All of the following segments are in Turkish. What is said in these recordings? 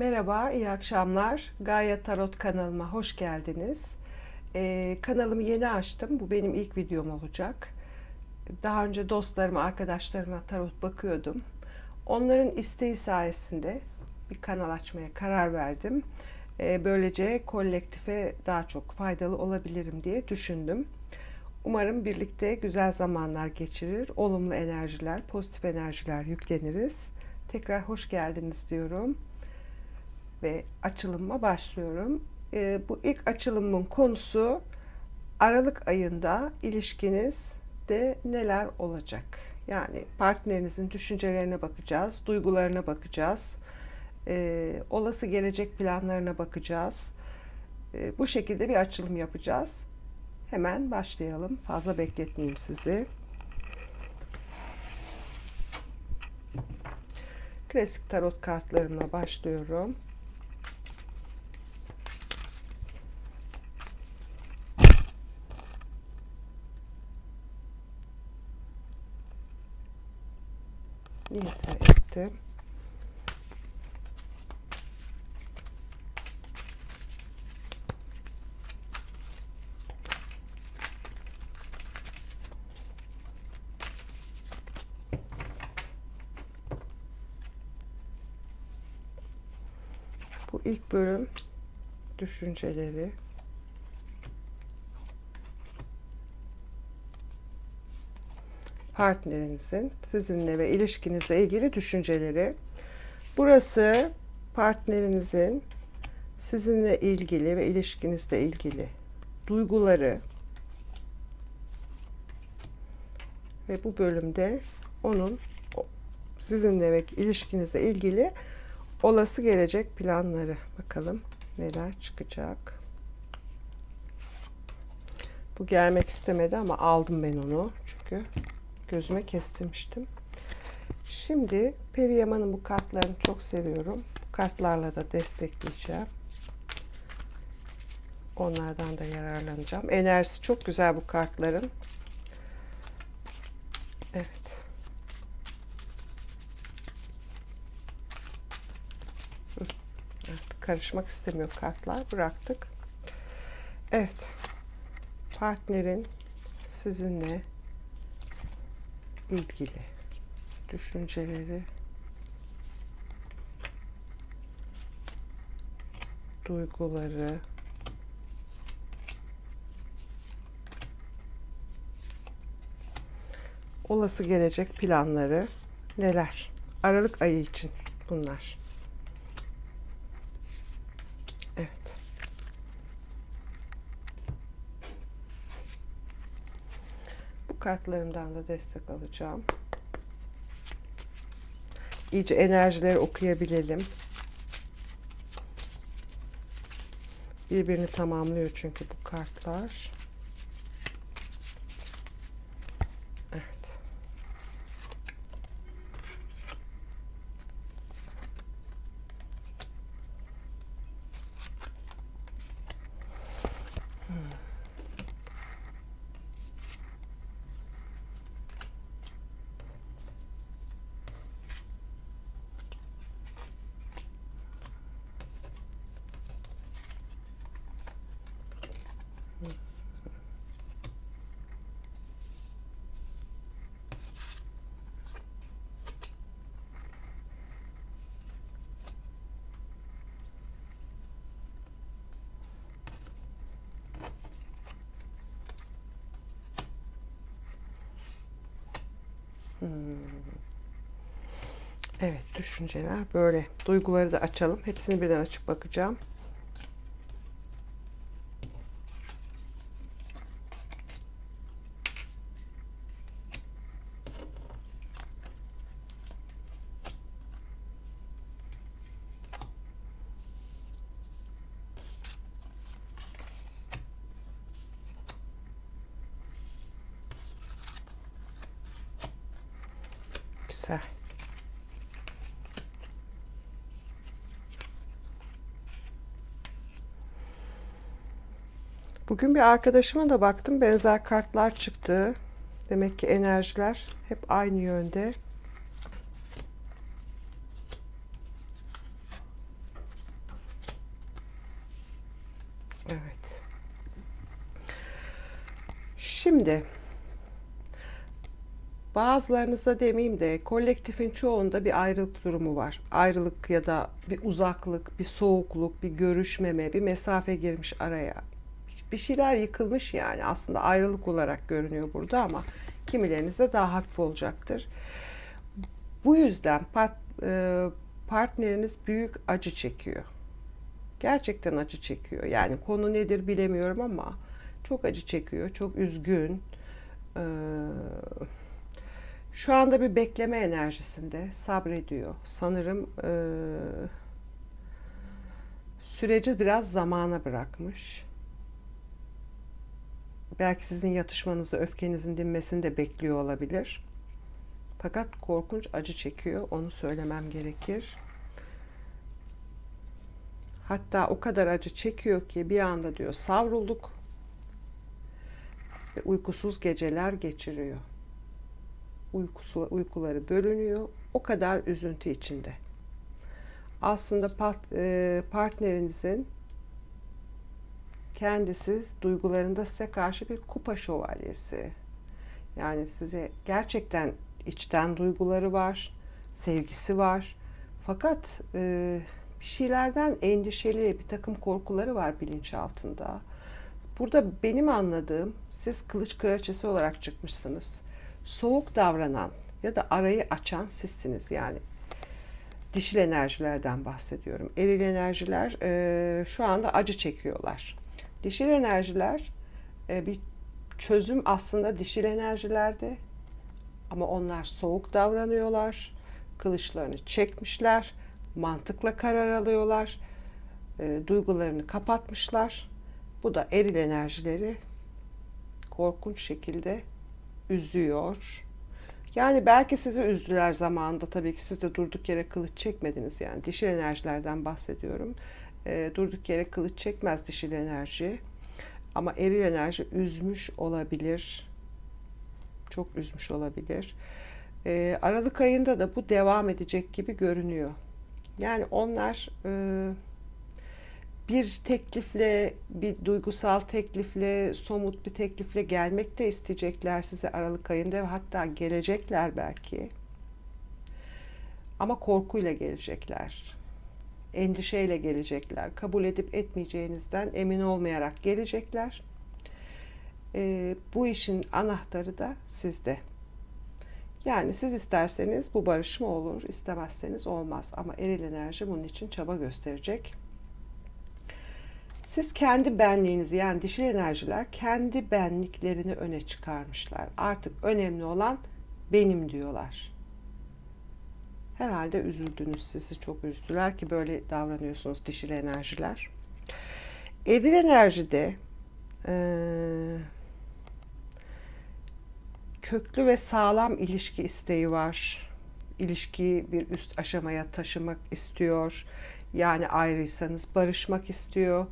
Merhaba, iyi akşamlar. Gaye Tarot kanalıma hoş geldiniz. Ee, kanalımı yeni açtım. Bu benim ilk videom olacak. Daha önce dostlarıma, arkadaşlarıma tarot bakıyordum. Onların isteği sayesinde bir kanal açmaya karar verdim. Ee, böylece kolektife daha çok faydalı olabilirim diye düşündüm. Umarım birlikte güzel zamanlar geçirir, olumlu enerjiler, pozitif enerjiler yükleniriz. Tekrar hoş geldiniz diyorum ve açılıma başlıyorum. Ee, bu ilk açılımın konusu Aralık ayında ilişkinizde neler olacak? Yani partnerinizin düşüncelerine bakacağız, duygularına bakacağız, ee, olası gelecek planlarına bakacağız. Ee, bu şekilde bir açılım yapacağız. Hemen başlayalım. Fazla bekletmeyeyim sizi. Klasik tarot kartlarımla başlıyorum. Niyetimi ettim. Bu ilk bölüm düşünceleri. Partnerinizin sizinle ve ilişkinizle ilgili düşünceleri. Burası partnerinizin sizinle ilgili ve ilişkinizle ilgili duyguları ve bu bölümde onun sizinle ve ilişkinizle ilgili olası gelecek planları. Bakalım neler çıkacak. Bu gelmek istemedi ama aldım ben onu. Çünkü gözüme kestirmiştim. Şimdi Periyaman'ın bu kartlarını çok seviyorum. Bu kartlarla da destekleyeceğim. Onlardan da yararlanacağım. Enerjisi çok güzel bu kartların. Evet. Artık karışmak istemiyor kartlar. Bıraktık. Evet. Partnerin sizinle ilgili düşünceleri duyguları olası gelecek planları neler? Aralık ayı için bunlar. Kartlarımdan da destek alacağım. İyice enerjileri okuyabilelim. Birbirini tamamlıyor çünkü bu kartlar. Evet, düşünceler böyle. Duyguları da açalım. Hepsini birden açıp bakacağım. Güzel. Bugün bir arkadaşıma da baktım. Benzer kartlar çıktı. Demek ki enerjiler hep aynı yönde. Evet. Şimdi bazılarınıza demeyeyim de kolektifin çoğunda bir ayrılık durumu var. Ayrılık ya da bir uzaklık, bir soğukluk, bir görüşmeme, bir mesafe girmiş araya. Bir şeyler yıkılmış yani. Aslında ayrılık olarak görünüyor burada ama kimilerinizde daha hafif olacaktır. Bu yüzden pat- e, partneriniz büyük acı çekiyor. Gerçekten acı çekiyor. Yani konu nedir bilemiyorum ama çok acı çekiyor, çok üzgün. Ee, şu anda bir bekleme enerjisinde sabrediyor. Sanırım e, süreci biraz zamana bırakmış. Belki sizin yatışmanızı, öfkenizin dinmesini de bekliyor olabilir. Fakat korkunç acı çekiyor. Onu söylemem gerekir. Hatta o kadar acı çekiyor ki bir anda diyor savrulduk ve uykusuz geceler geçiriyor. Uykusu, uykuları bölünüyor. O kadar üzüntü içinde. Aslında pat- e, partnerinizin kendisi duygularında size karşı bir kupa şövalyesi. Yani size gerçekten içten duyguları var, sevgisi var. Fakat e, bir şeylerden endişeli, bir takım korkuları var bilinçaltında. Burada benim anladığım siz kılıç kraliçesi olarak çıkmışsınız. Soğuk davranan ya da arayı açan sizsiniz yani. Dişil enerjilerden bahsediyorum. Eril enerjiler e, şu anda acı çekiyorlar. Dişil enerjiler e, bir çözüm aslında dişil enerjilerde ama onlar soğuk davranıyorlar. Kılıçlarını çekmişler. Mantıkla karar alıyorlar. E, duygularını kapatmışlar. Bu da eril enerjileri korkunç şekilde üzüyor. Yani belki sizi üzdüler zamanında tabii ki siz de durduk yere kılıç çekmediniz yani dişil enerjilerden bahsediyorum. E, durduk yere kılıç çekmez dişil enerji. Ama eril enerji üzmüş olabilir. Çok üzmüş olabilir. E, Aralık ayında da bu devam edecek gibi görünüyor. Yani onlar e, bir teklifle, bir duygusal teklifle, somut bir teklifle gelmek de isteyecekler size Aralık ayında hatta gelecekler belki. Ama korkuyla gelecekler. Endişeyle gelecekler. Kabul edip etmeyeceğinizden emin olmayarak gelecekler. Ee, bu işin anahtarı da sizde. Yani siz isterseniz bu barışma olur, istemezseniz olmaz. Ama eril enerji bunun için çaba gösterecek. Siz kendi benliğinizi yani dişil enerjiler kendi benliklerini öne çıkarmışlar. Artık önemli olan benim diyorlar. Herhalde üzüldünüz sizi çok üzdüler ki böyle davranıyorsunuz dişil enerjiler. Eril enerjide ee, köklü ve sağlam ilişki isteği var. İlişkiyi bir üst aşamaya taşımak istiyor. Yani ayrıysanız barışmak istiyor.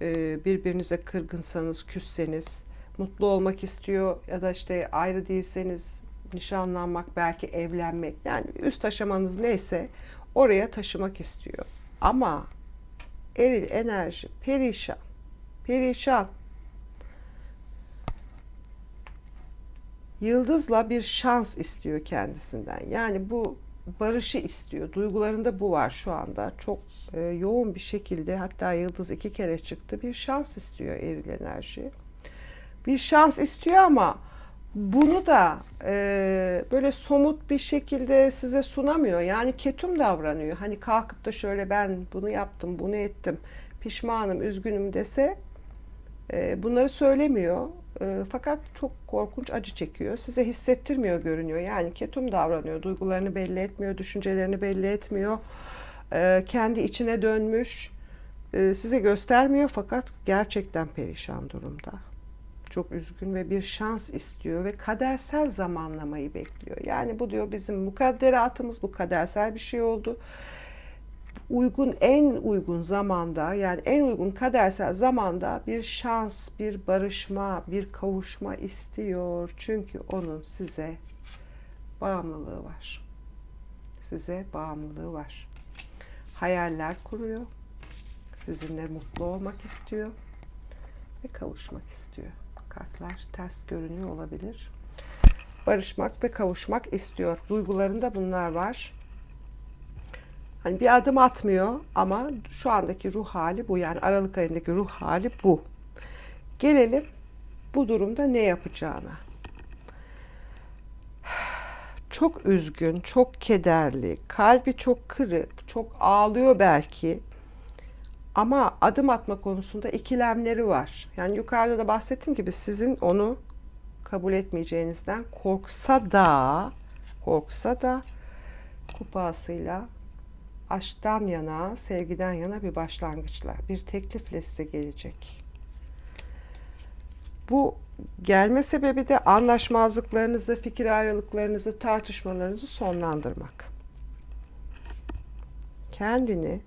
Ee, birbirinize kırgınsanız, küsseniz mutlu olmak istiyor ya da işte ayrı değilseniz nişanlanmak, belki evlenmek yani üst aşamanız neyse oraya taşımak istiyor. Ama eril enerji perişan. Perişan. Yıldızla bir şans istiyor kendisinden. Yani bu barışı istiyor. Duygularında bu var şu anda. Çok e, yoğun bir şekilde hatta yıldız iki kere çıktı. Bir şans istiyor eril enerji. Bir şans istiyor ama bunu da e, böyle somut bir şekilde size sunamıyor. Yani ketum davranıyor. Hani kalkıp da şöyle ben bunu yaptım, bunu ettim, pişmanım, üzgünüm dese e, bunları söylemiyor. E, fakat çok korkunç acı çekiyor. Size hissettirmiyor görünüyor. Yani ketum davranıyor. Duygularını belli etmiyor, düşüncelerini belli etmiyor. E, kendi içine dönmüş. E, size göstermiyor fakat gerçekten perişan durumda. Çok üzgün ve bir şans istiyor ve kadersel zamanlamayı bekliyor. Yani bu diyor bizim mukadderatımız, bu kadersel bir şey oldu uygun en uygun zamanda yani en uygun kadersel zamanda bir şans, bir barışma, bir kavuşma istiyor. Çünkü onun size bağımlılığı var. Size bağımlılığı var. Hayaller kuruyor. Sizinle mutlu olmak istiyor. ve kavuşmak istiyor. Kartlar ters görünüyor olabilir. Barışmak ve kavuşmak istiyor. Duygularında bunlar var. Hani bir adım atmıyor ama şu andaki ruh hali bu. Yani Aralık ayındaki ruh hali bu. Gelelim bu durumda ne yapacağına. Çok üzgün, çok kederli, kalbi çok kırık, çok ağlıyor belki. Ama adım atma konusunda ikilemleri var. Yani yukarıda da bahsettiğim gibi sizin onu kabul etmeyeceğinizden korksa da korksa da kupasıyla aşktan yana, sevgiden yana bir başlangıçla, bir teklifle size gelecek. Bu gelme sebebi de anlaşmazlıklarınızı, fikir ayrılıklarınızı, tartışmalarınızı sonlandırmak. Kendini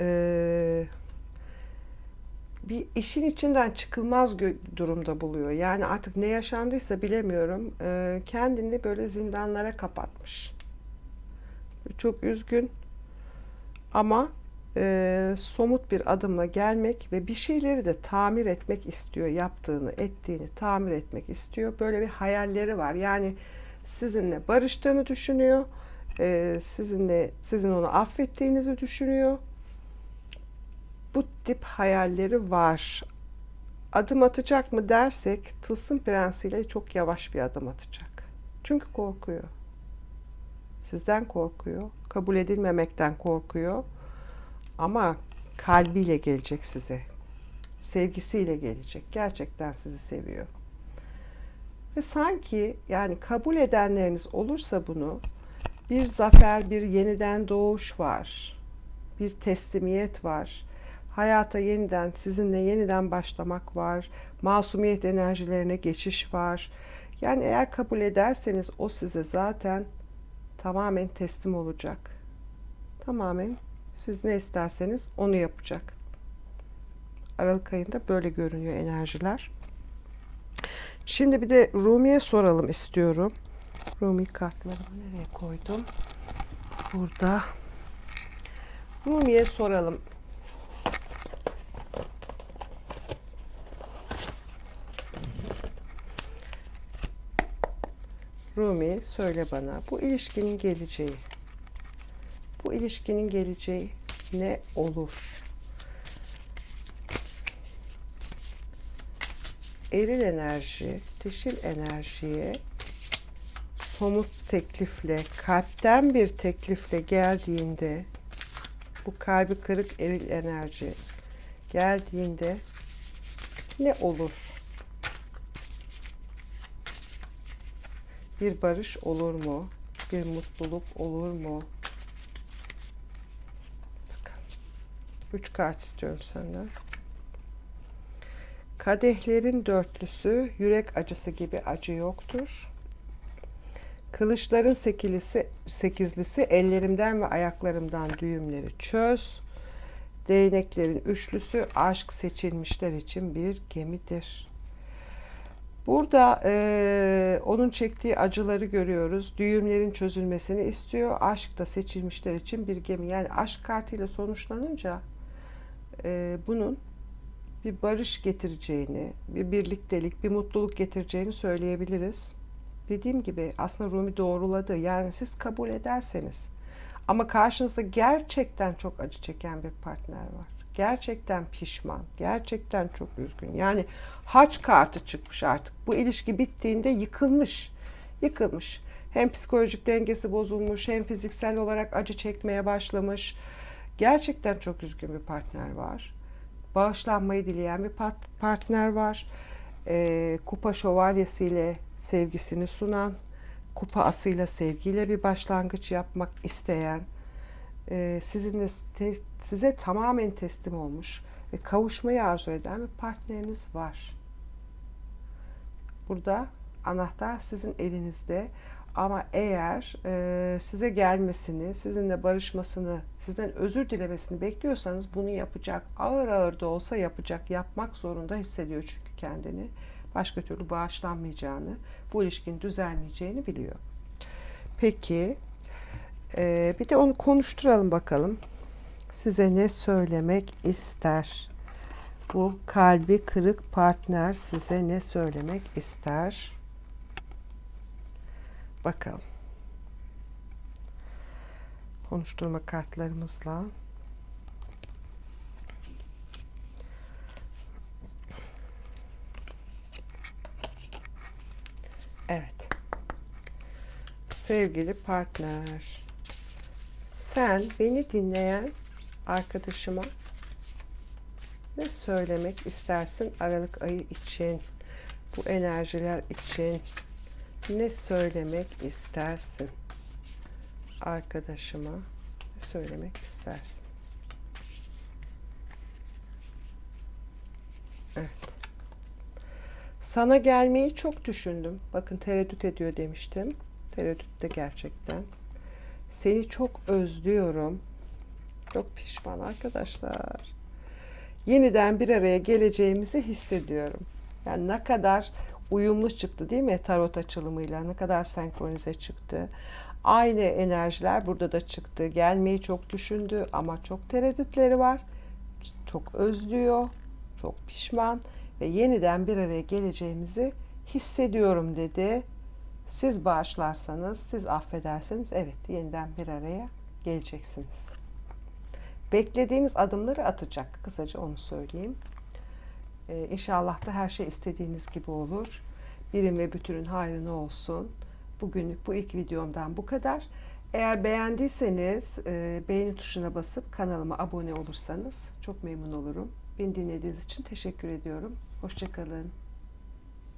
eee, bir işin içinden çıkılmaz durumda buluyor. Yani artık ne yaşandıysa bilemiyorum. eee, kendini böyle zindanlara kapatmış. Çok üzgün ama eee, somut bir adımla gelmek ve bir şeyleri de tamir etmek istiyor. Yaptığını, ettiğini tamir etmek istiyor. Böyle bir hayalleri var. Yani sizinle barıştığını düşünüyor. eee, sizinle sizin onu affettiğinizi düşünüyor. Bu tip hayalleri var. Adım atacak mı dersek Tılsım Prensiyle çok yavaş bir adım atacak. Çünkü korkuyor. Sizden korkuyor. Kabul edilmemekten korkuyor. Ama kalbiyle gelecek size. Sevgisiyle gelecek. Gerçekten sizi seviyor. Ve sanki yani kabul edenleriniz olursa bunu bir zafer, bir yeniden doğuş var. Bir teslimiyet var. Hayata yeniden, sizinle yeniden başlamak var. Masumiyet enerjilerine geçiş var. Yani eğer kabul ederseniz o size zaten tamamen teslim olacak. Tamamen siz ne isterseniz onu yapacak. Aralık ayında böyle görünüyor enerjiler. Şimdi bir de Rumi'ye soralım istiyorum. Rumi kartlarımı nereye koydum? Burada. Rumi'ye soralım. Rumi söyle bana bu ilişkinin geleceği. Bu ilişkinin geleceği ne olur? Eril enerji, dişil enerjiye somut teklifle, kalpten bir teklifle geldiğinde bu kalbi kırık eril enerji geldiğinde ne olur? Bir barış olur mu? Bir mutluluk olur mu? Bakalım. Üç kart istiyorum senden. Kadehlerin dörtlüsü, yürek acısı gibi acı yoktur. Kılıçların sekilisi, sekizlisi, ellerimden ve ayaklarımdan düğümleri çöz. Değneklerin üçlüsü, aşk seçilmişler için bir gemidir. Burada eee, onun çektiği acıları görüyoruz. Düğümlerin çözülmesini istiyor. Aşk da seçilmişler için bir gemi. Yani aşk kartıyla sonuçlanınca eee, bunun bir barış getireceğini, bir birliktelik, bir mutluluk getireceğini söyleyebiliriz. Dediğim gibi aslında Rumi doğruladı. Yani siz kabul ederseniz ama karşınızda gerçekten çok acı çeken bir partner var. Gerçekten pişman, gerçekten çok üzgün. Yani haç kartı çıkmış artık. Bu ilişki bittiğinde yıkılmış. Yıkılmış. Hem psikolojik dengesi bozulmuş, hem fiziksel olarak acı çekmeye başlamış. Gerçekten çok üzgün bir partner var. Bağışlanmayı dileyen bir partner var. Ee, kupa şövalyesiyle sevgisini sunan, kupa asıyla sevgiyle bir başlangıç yapmak isteyen, e, sizinle te- size tamamen teslim olmuş ve kavuşmayı arzu eden bir partneriniz var. Burada anahtar sizin elinizde ama eğer e, size gelmesini, sizinle barışmasını, sizden özür dilemesini bekliyorsanız bunu yapacak. Ağır ağır da olsa yapacak. Yapmak zorunda hissediyor çünkü kendini. Başka türlü bağışlanmayacağını, bu ilişkinin düzelmeyeceğini biliyor. Peki, e, bir de onu konuşturalım bakalım. Size ne söylemek ister? Bu kalbi kırık partner size ne söylemek ister? Bakalım. Konuşturma kartlarımızla. Evet. Sevgili partner. Sen beni dinleyen arkadaşıma ne söylemek istersin Aralık ayı için? Bu enerjiler için ne söylemek istersin? Arkadaşıma ne söylemek istersin? Evet. Sana gelmeyi çok düşündüm. Bakın tereddüt ediyor demiştim. Tereddütte gerçekten. Seni çok özlüyorum. Çok pişman arkadaşlar. Yeniden bir araya geleceğimizi hissediyorum. Yani ne kadar uyumlu çıktı değil mi tarot açılımıyla? Ne kadar senkronize çıktı. Aynı enerjiler burada da çıktı. Gelmeyi çok düşündü ama çok tereddütleri var. Çok özlüyor. Çok pişman ve yeniden bir araya geleceğimizi hissediyorum dedi. Siz bağışlarsanız, siz affederseniz evet yeniden bir araya geleceksiniz. Beklediğiniz adımları atacak. Kısaca onu söyleyeyim. Ee, inşallah da her şey istediğiniz gibi olur. Birim ve bütünün hayrına olsun. Bugünlük bu ilk videomdan bu kadar. Eğer beğendiyseniz e, beğeni tuşuna basıp kanalıma abone olursanız çok memnun olurum. Beni dinlediğiniz için teşekkür ediyorum. Hoşçakalın.